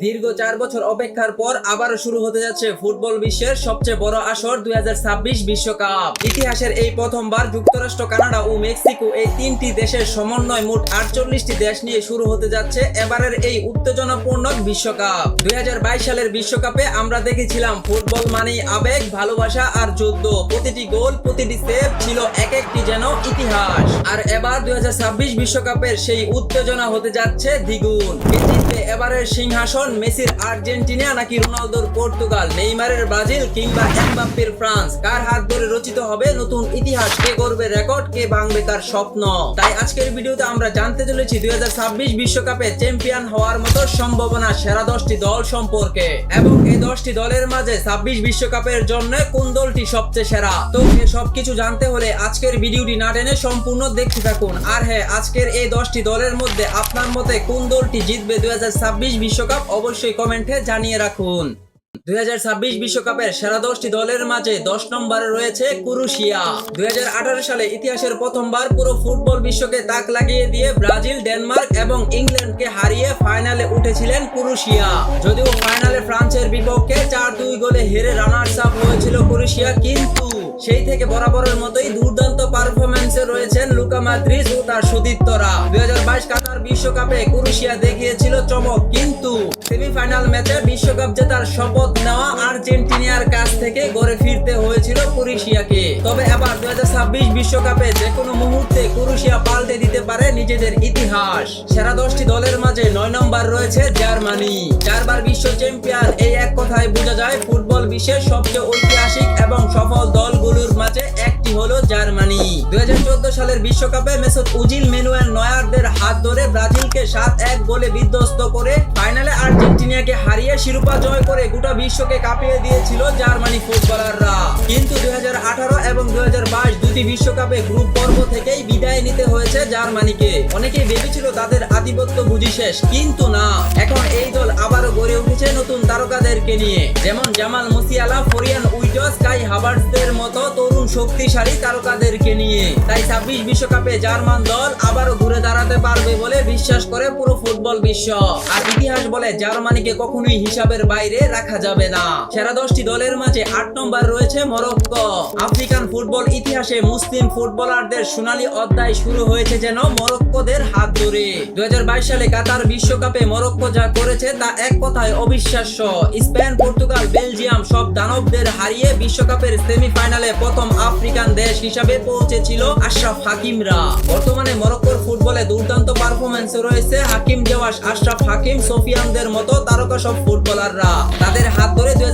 দীর্ঘ চার বছর অপেক্ষার পর আবারও শুরু হতে যাচ্ছে ফুটবল বিশ্বের সবচেয়ে বড় আসর দুই বিশ্বকাপ। ইতিহাসের এই প্রথমবার যুক্তরাষ্ট্র, কানাডা ও মেক্সিকো এই তিনটি দেশের সমন্বয় মোট আটচল্লিশটি দেশ নিয়ে শুরু হতে যাচ্ছে এবারের এই উত্তেজনাপূর্ণ বিশ্বকাপ। দুই সালের বিশ্বকাপে আমরা দেখেছিলাম ফুটবল মানেই আবেগ, ভালোবাসা আর যুদ্ধ। প্রতিটি গোল, প্রতিটি সেভ ছিল এক একটি যেন ইতিহাস। আর এবার দুই বিশ্বকাপের সেই উত্তেজনা হতে যাচ্ছে দ্বিগুণ। এবারের সিংহাসন মেসির আর্জেন্টিনা নাকি রোনালদোর পর্তুগাল, নেইমারের ব্রাজিল কিংবা এমবাপ্পের ফ্রান্স? কার হাত ধরে রচিত হবে নতুন ইতিহাস? কে করবে রেকর্ড? কে ভাঙবে তার স্বপ্ন? তাই আজকের ভিডিওতে আমরা জানতে চলেছি দুই বিশ্বকাপে চ্যাম্পিয়ন হওয়ার মতো সম্ভাবনা সেরা দশটি দল সম্পর্কে। এবং এই দশটি দলের মাঝে ছাব্বিশ বিশ্বকাপের জন্য কোন দলটি সবচেয়ে সেরা? তো এ সবকিছু জানতে হলে আজকের ভিডিওটি না টেনে সম্পূর্ণ দেখতে থাকুন। আর হ্যাঁ আজকের এই দশটি দলের মধ্যে আপনার মতে কোন দলটি জিতবে দুই বিশ্বকাপ অবশ্যই কমেন্টে জানিয়ে রাখুন। দুই বিশ্বকাপের সেরা দশটি দলের মাঝে দশ নম্বরে রয়েছে কুরুশিয়া দুই সালে ইতিহাসের প্রথমবার পুরো ফুটবল বিশ্বকে তাক লাগিয়ে দিয়ে ব্রাজিল, ডেনমার্ক এবং ইংল্যান্ডকে হারিয়ে ফাইনালে উঠেছিলেন কুরুশিয়া যদিও ফাইনালে ফ্রান্সের বিপক্ষে চার দুই গোলে হেরে রানার্স আপ হয়েছিল কুরুশিয়া কিন্তু সেই থেকে বরাবরের মতোই দুর্দান্ত পারফরমেন্সে রয়েছেন লুকা মাদ্রিজ ও তার সতীর্থরা। দুই হাজার বাইশ কাতার বিশ্বকাপে কুরুশিয়া দেখিয়েছিল চমক, কিন্তু সেমিফাইনাল ম্যাচে বিশ্বকাপ জেতার শপথ নেওয়া আর্জেন্টিনিয়ার কাছ থেকে গড়ে ফিরতে হয়েছিল কুরুশিয়াকে তবে এবার দুই হাজার ছাব্বিশ বিশ্বকাপে যে কোনো মুহূর্তে কুরুশিয়া পাল্টে দিতে পারে নিজেদের ইতিহাস। সেরা দশটি দলের মাঝে নয় নম্বর রয়েছে জার্মানি। চারবার বিশ্ব চ্যাম্পিয়ন, এই এক কথায় বোঝা যায় ফুটবল বিশ্বের সবচেয়ে ঐতিহাসিক এবং সফল দলগুলোর মাঝে একটি হলো জার্মানি। দুই হাজার চোদ্দ সালের বিশ্বকাপে মেসুত উজিল মেনুয়েল নয়ারদের হাত ধরে ব্রাজিলকে সাত এক গোলে বিধ্বস্ত করে ফাইনালে আর্জেন্টিনাকে হারিয়ে শিরোপা জয় করে গোটা বিশ্বকে কাঁপিয়ে দিয়েছিল জার্মানি ফুটবলাররা। কিন্তু দুই এবং দুই দুটি বিশ্বকাপে গ্রুপ পর্ব থেকেই বিদায় নিতে হয়েছে জার্মানিকে। অনেকেই ভেবেছিল তাদের আধিপত্য বুঝি শেষ, কিন্তু না। এখন এই দল আবারও গড়ে উঠেছে নতুন তারকাদেরকে নিয়ে, যেমন জামাল মুসিয়ালা, ফরিয়ান উইজস কাই তরুণ শক্তিশালী তারকাদেরকে নিয়ে। তাই ছাব্বিশ বিশ্বকাপে জার্মান দল আবারও ঘুরে দাঁড়াতে পারবে বলে বিশ্বাস করে পুরো ফুটবল বিশ্ব। আর ইতিহাস বলে জার্মানিকে কখনোই হিসাবের বাইরে রাখা যাবে না। সেরা দশটি দলের মাঝে আট নম্বর রয়েছে মরক্কো। আফ্রিকান ফুটবল ইতিহাসে মুসলিম ফুটবলারদের সোনালী অধ্যায় শুরু হয়েছে যেন মরক্কোদের হাত ধরে। দুই হাজার বাইশ সালে কাতার বিশ্বকাপে মরক্কো যা করেছে তা এক কথায় অবিশ্বাস্য। স্পেন, পর্তুগাল, বেলজিয়াম সব দানবদের হারিয়ে বিশ্বকাপের সেমিফাইনালে প্রথম আফ্রিকান দেশ হিসাবে পৌঁছেছিল আশরাফ হাকিমরা। বর্তমানে মরক্কোর ফুটবলে দুর্দান্ত পারফরমেন্স রয়েছে হাকিম জওয়াস আশরাফ হাকিম, সোফিয়ানদের মতো তারকা সব ফুটবলাররা। তাদের হাত ধরে দুই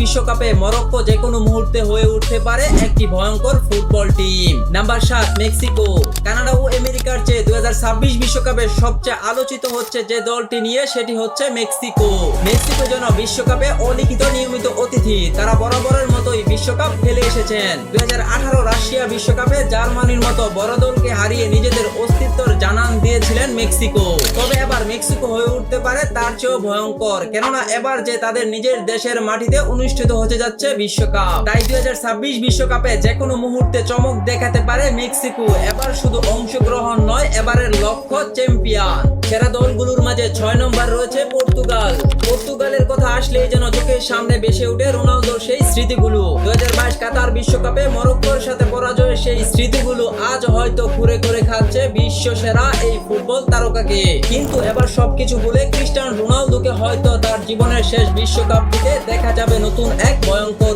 বিশ্বকাপে মরক্কো যে কোনো মুহূর্তে হয়ে উঠতে পারে একটি ভয়ঙ্কর ফুটবল টিম। নাম্বার সাত, মেক্সিকো। কানাডা ও আমেরিকার চেয়ে দুই বিশ্বকাপে সবচেয়ে আলোচিত হচ্ছে যে দলটি নিয়ে সেটি হচ্ছে মেক্সিকো। মেক্সিকো যেন বিশ্বকাপে অলিখিত নিয়মিত অতিথি, তারা বরাবরের মতোই বিশ্বকাপ খেলে এসেছেন। দুই হাজার আঠারো রাশিয়া বিশ্বকাপে জার্মানির মতো বড় দলকে হারিয়ে নিজেদের অস্তিত্বর জানান দিয়েছিলেন মেক্সিকো। তবে এবার মেক্সিকো হয়ে উঠতে পারে তার চেয়েও ভয়ঙ্কর। কেননা এবার যে তাদের নিজের দেশের মাটিতে অনুষ্ঠিত হতে যাচ্ছে বিশ্বকাপ। তাই দুই বিশ্বকাপে যে কোনো মুহূর্তে চমক দেখাতে পারে মেক্সিকো। এবার শুধু অংশগ্রহণ নয়, এবারের লক্ষ্য চ্যাম্পিয়ন। সেরা দলগুলোর মাঝে ছয় নম্বর রয়েছে পর্তুগাল। পর্তুগালের কথা আসলেই যেন চোখের সামনে বেসে ওঠে রোনালদোর সেই স্মৃতিগুলো। দুই কাতার বিশ্বকাপে মরক্কোর সাথে পরাজয়ের সেই স্মৃতিগুলো আজ হয়তো ঘুরে ঘুরে খাচ্ছে বিশ্ব সেরা এই ফুটবল তারকাকে। কিন্তু এবার সবকিছু ভুলে ক্রিস্টান রোনালদোকে হয়তো তার জীবনের শেষ বিশ্বকাপটিতে দেখা যাবে নতুন এক ভয়ঙ্কর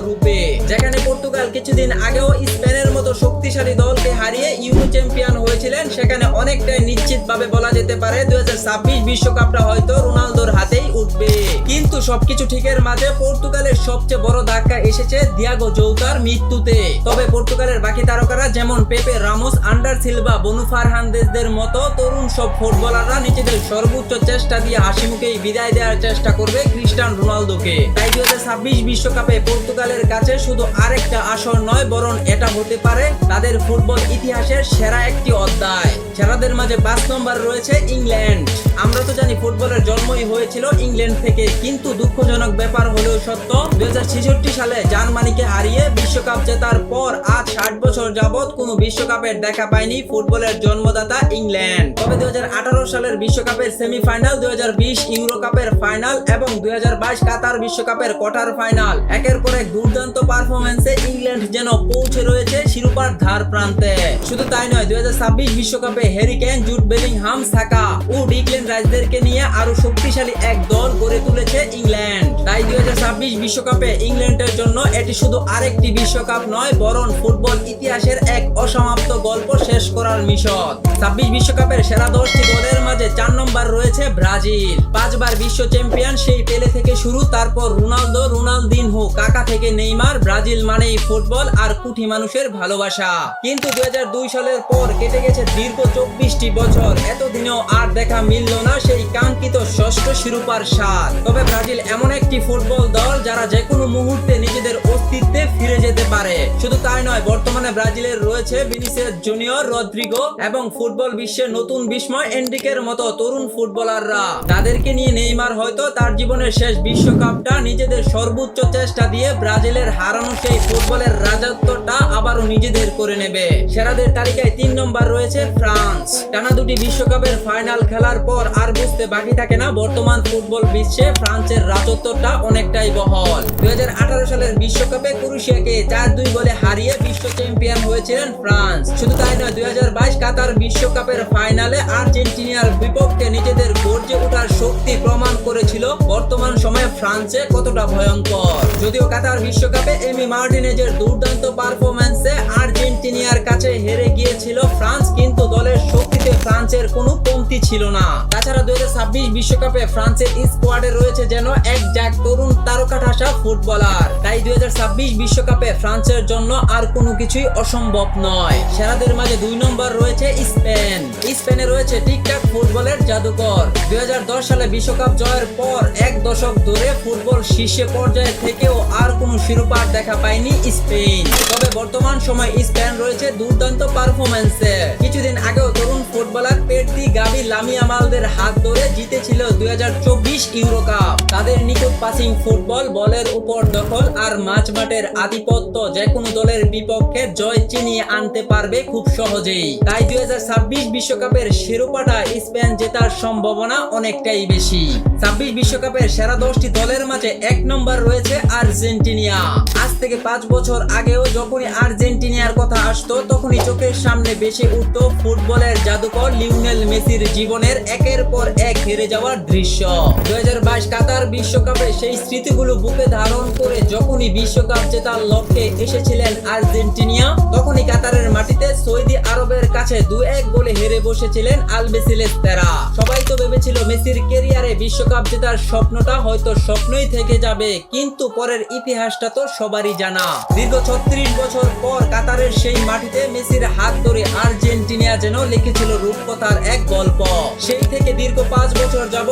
পারে। দুই বিশ্বকাপটা হয়তো রোনালদোর সবকিছু ঠিকের মাঝে পর্তুগালের সবচেয়ে বড় ধাক্কা এসেছে দিয়াগো জৌতার মৃত্যুতে। তবে পর্তুগালের বাকি তারকারা যেমন Pepe Ramos, Andre Silva, Bruno ফারহান্দেজদের মতো তরুণ সব ফুটবলাররা নিজেদের সর্বোচ্চ চেষ্টা দিয়ে হাসি মুখেই বিদায় দেওয়ার চেষ্টা করবে খ্রিস্টান রোনালদোকে। তাই দুই বিশ্বকাপে পর্তুগালের কাছে শুধু আরেকটা আসর নয়, বরং এটা হতে পারে তাদের ফুটবল ইতিহাসের সেরা একটি অধ্যায়। সেরাদের মাঝে পাঁচ নম্বর রয়েছে ইংল্যান্ড। আমরা তো জানি ফুটবলের জন্মই হয়েছিল ইংল্যান্ড থেকে, কিন্তু দুঃখজনক ব্যাপার হলেও সত্য, দুই সালে জার্মানিকে হারিয়ে বিশ্বকাপ জেতার পর আজ ষাট বছর যাবৎ কোনো বিশ্বকাপের দেখা পায়নি ফুটবলের জন্মদাতা ইংল্যান্ড। তবে দুই সালের বিশ্বকাপের সেমিফাইনাল, দুই ইউরো কাপের ফাইনাল এবং দুই কাতার বিশ্বকাপের কোয়ার্টার ফাইনাল। একের পর এক দুর্দান্ত পারফরমেন্সে ইংল্যান্ড যেন পৌঁছে রয়েছে শিরোপার ধার প্রান্তে। শুধু তাই নয়, দুই হাজার ছাব্বিশ বিশ্বকাপে Harry Kane Jude Bellingham, Saka ও ডিক্লেন রাইসদেরকে নিয়ে আরও শক্তিশালী এক দল গড়ে তুলেছে ইংল্যান্ড। তাই দুই বিশ্বকাপে ইংল্যান্ডের জন্য এটি শুধু আরেকটি বিশ্বকাপ নয়, বরং ফুটবল ইতিহাসের এক অসমাপ্ত গল্প শেষ করার মিশন। ছাব্বিশ বিশ্বকাপের সেরা দশটি দলের মাঝে চার নম্বর রয়েছে ব্রাজিল। পাঁচবার বিশ্ব চ্যাম্পিয়ন, সেই পেলে থেকে শুরু, তারপর রোনালদো, রোনালদিনহো, কাকা থেকে নেইমার, ব্রাজিল মানেই ফুটবল আর কুঠি মানুষের ভালোবাসা। কিন্তু দুই হাজার দুই সালের পর কেটে গেছে দীর্ঘ চব্বিশটি বছর, এতদিনেও আর দেখা মিলল না সেই কাঙ্ক্ষিত ষষ্ঠ শিরোপার স্বাদ। তবে ব্রাজিল এমন একটি ফুটবল দল যারা যে কোনো মুহূর্তে নিজেদের অস্তিত্বে ফিরে যেতে পারে। শুধু তাই নয়, বর্তমানে ব্রাজিলের রয়েছে ভিনিসিয়াস জুনিয়র রদ্রিগো এবং ফুটবল বিশ্বের নতুন বিস্ময় এন্ডিকের মতো তরুণ ফুটবলাররা। তাদেরকে নিয়ে নেইমার হয়তো তার জীবনের শেষ বিশ্বকাপটা নিজেদের সর্বোচ্চ চেষ্টা দিয়ে ব্রাজিলের হারানো সেই ফুটবলের নিজেদের করে নেবে। সেরাদের তালিকায় তিন নম্বর রয়েছে ফ্রান্স। টানা দুটি বিশ্বকাপের ফাইনাল খেলার পর আর বুঝতে বাকি থাকে না বর্তমান ফুটবল বিশ্বে ফ্রান্সের রাজত্বটা অনেকটাই বহল। দুই সালের বিশ্বকাপে ক্রোয়েশিয়াকে চার দুই গোলে হারিয়ে বিশ্ব চ্যাম্পিয়ন হয়েছিলেন ফ্রান্স। শুধু তাই নয়, দুই কাতার বিশ্বকাপের ফাইনালে আর্জেন্টিনার বিপক্ষে নিজেদের গর্জে ওঠার শক্তি প্রমাণ করেছিল বর্তমান সময়ে ফ্রান্সে কতটা ভয়ঙ্কর। যদিও কাতার বিশ্বকাপে এমি মার্টিনেজের দুর্দান্ত পারফরমেন্সে আর্জেন্টিনিয়ার কাছে হেরে গিয়েছিল ফ্রান্স কিন্তু দলের শক্তিতে ফ্রান্সের কোনো কমতি ছিল না। তাছাড়া দুই বিশ্বকাপে ফ্রান্সের স্কোয়াডে রয়েছে যেন এক জাক তরুণ তারকা ঠাসা ফুটবলার। তাই দুই বিশ্বকাপে ফ্রান্সের জন্য আর কোনো কিছুই অসম্ভব নয়। সেরাদের মাঝে দুই নম্বর রয়েছে স্পেন। স্পেনে রয়েছে ঠিকঠাক ফুটবলের জাদুকর। দুই সালে বিশ্বকাপ জয়ের পর এক দশক ধরে ফুটবল শীর্ষে পর্যায়ে থেকেও আর কোনো শিরোপা দেখা পায়নি স্পেন। তবে বর্তমান সময় স্পেন রয়েছে দুর্দান্ত পারফরমেন্সে কিছুদিন আগেও তরুণ ফুটবলার পেট্রি গাবি লামিয়ামালদের হাত ধরে জিতেছিল দুই হাজার চব্বিশ ইউরো কাপ। তাদের নিখুঁত পাসিং ফুটবল বলের উপর দখল আর মাঝ মাঠের আধিপত্য যে কোনো দলের বিপক্ষে জয় চিনিয়ে আনতে পারবে খুব সহজেই। তাই দুই বিশ্বকাপের শিরোপাটা স্পেন জেতার সম্ভাবনা অনেকটাই বেশি। ছাব্বিশ বিশ্বকাপের সেরা দশটি দলের মাঝে এক নম্বর রয়েছে আর্জেন্টিনিয়া। আজ থেকে পাঁচ বছর আগেও যখনই আর্জেন্টিনিয়ার কথা আসতো, তখনই চোখের সামনে বেশি উঠত ফুটবলের জাদুকর লিওনেল মেসির জীবনের একের পর এক হেরে যাওয়ার দৃশ্য। দুই কাতার বিশ্বকাপে সেই স্মৃতিগুলো বুকে ধারণ করে যখনই বিশ্বকাপ জেতার লক্ষ্যে এসেছিলেন আর্জেন্টিনিয়া, তখনই কাতারের মাটিতে সৌদি আরবের কাছে দু এক গোলে হেরে বসেছিলেন আলবেসিলেস তেরা সবাই তো ভেবেছিল মেসির কেরিয়ারে বিশ্বকাপ জেতার স্বপ্নটা হয়তো স্বপ্নই থেকে যাবে, কিন্তু পরের ইতিহাসটা তো সবারই জানা। দীর্ঘ ছত্রিশ বছর পর কাতারের সেই মাটিতে মেসির হাত ধরে আর্জেন্টিনা যেন লিখেছিল রূপকথার এক গল্প। সেই থেকে দীর্ঘ পাঁচ বছর যাবৎ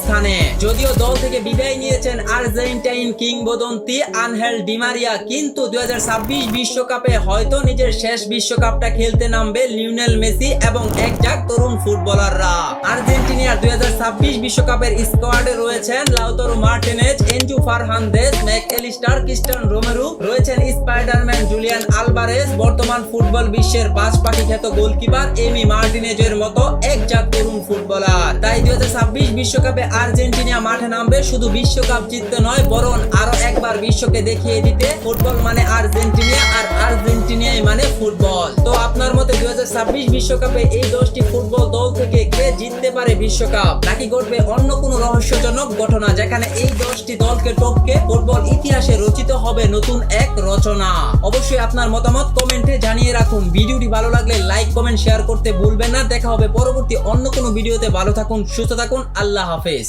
স্থানে যদিও দল থেকে বিদায় নিয়েছেন আর্জেন্টাইন কিংবদন্তি আনহেল ডিমারিয়া কিন্তু দুই বিশ্বকাপে হয়তো নিজের শেষ বিশ্বকাপটা খেলতে নামবে লিওনেল মেসি এবং এক জাক তরুণ ফুটবলাররা। আর্জেন্টিনার দুই বিশ্বকাপের স্কোয়াডে রয়েছেন Lautaro Martinez, Enzo Fernandez MacAllister Cristian Romero, রয়েছেন স্পাইডারম্যান জুলিয়ান আলবারেজ বর্তমান ফুটবল বিশ্বের পাঁচ পাখি খ্যাত গোলকিপার এমি মার্টিনেজের মতো এক জাত তরুণ ফুটবলার। তাই দুই বিশ্বকাপে আর্জেন্টিনা মাঠে নামবে। শুধু বিশ্বকাপ জিততে নয়, বরং আরও একবার বিশ্বকে দেখিয়ে দিতে ফুটবল মানে আর্জেন্টিনা আর আর্জেন্টিনাই মানে ফুটবল। তো আপনার মতে দুই বিশ্বকাপে এই দশটি ফুটবল দল থেকে কে জিততে পারে বিশ্বকাপ? নাকি ঘটবে অন্য কোনো রহস্যজনক ঘটনা যেখানে এই দশটি দলকে টপকে ফুটবল ইতিহাসে রচিত হবে নতুন এক রচনা? অবশ্যই আপনার মতামত কমেন্টে জানিয়ে রাখুন। ভিডিওটি ভালো লাগলে লাইক, কমেন্ট, শেয়ার করতে ভুলবেন না। দেখা হবে পরবর্তী অন্য কোনো ভিডিওতে। ভালো থাকুন, সুস্থ থাকুন আল্লাহ হাফেজ।